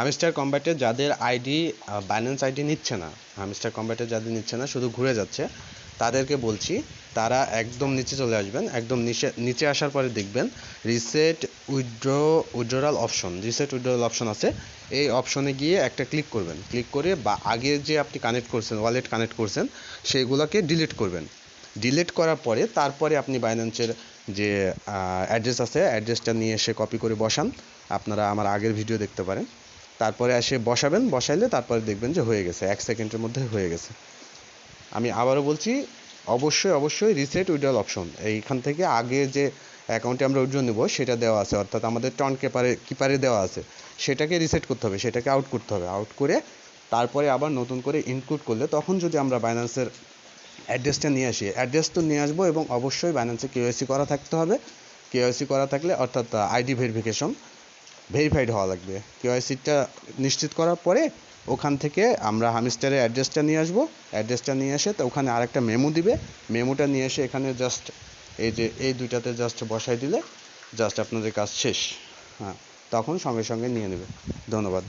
Hamster কম্ব্যাটে যাদের ID Binance ID নিচ্ছে না, হামিস্টার কম্ব্যাটে যাদের নিচ্ছে না, শুধু ঘুরে যাচ্ছে, তাদেরকে বলছি, তারা একদম নিচে চলে আসবেন, একদম নিচে নিচে আসার পরে দেখবেন reset withdraw withdrawal option reset withdrawal option আছে, এই অপশনে গিয়ে একটা ক্লিক করবেন ক্লিক করে বা আগে যে আপনি কানেক্ট করছেন ওয়ালেট কানেক্ট করছেন, সেইগুলোকে ডিলিট করবেন। ডিলিট করার পরে, তারপরে আপনি বাইন্যান্সের যে অ্যাড্রেস আছে অ্যাড্রেসটা নিয়ে এসে কপি করে বসান, আপনারা আমার আগের ভিডিও দেখতে পারেন। তারপরে এসে বসাবেন, বসাইলে তারপরে দেখবেন যে হয়ে গেছে, এক সেকেন্ডের মধ্যে হয়ে গেছে। আমি আবারও বলছি, অবশ্যই অবশ্যই রিসেট উইড্রল অপশন এইখান থেকে আগে যে অ্যাকাউন্টে আমরা উইড্রো নেব, সেটা দেওয়া আছে। অর্থাৎ আমাদের টন কিপারে কিপারে দেওয়া আছে। সেটাকে রিসেট করতে হবে, সেটাকে আউট করতে হবে। আউট করে তারপরে আবার নতুন করে ইনক্লুড করলে তখন যদি আমরা বাইন্যান্সের অ্যাড্রেসটা নিয়ে আসি অ্যাড্রেস তো নিয়ে আসব এবং অবশ্যই বাইন্যান্সে কেওয়াইসি করা থাকতে হবে। কেওয়াইসি করা থাকলে অর্থাৎ আইডি ভেরিফিকেশন ভেরিফাইড হওয়া লাগবে। কেওয়াইসিটা নিশ্চিত করার পরে ওখান থেকে আমরা হামিস্টারের অ্যাড্রেসটা নিয়ে আসব। অ্যাড্রেসটা নিয়ে এসে তো ওখানে আরেকটা মেমো দিবে। মেমোটা নিয়ে এসে এখানে জাস্ট এই যে, এই দুইটাতে জাস্ট বসাই দিলে জাস্ট আপনাদের কাজ শেষ। হ্যাঁ তখন সঙ্গে সঙ্গে নিয়ে নেবে। ধন্যবাদ।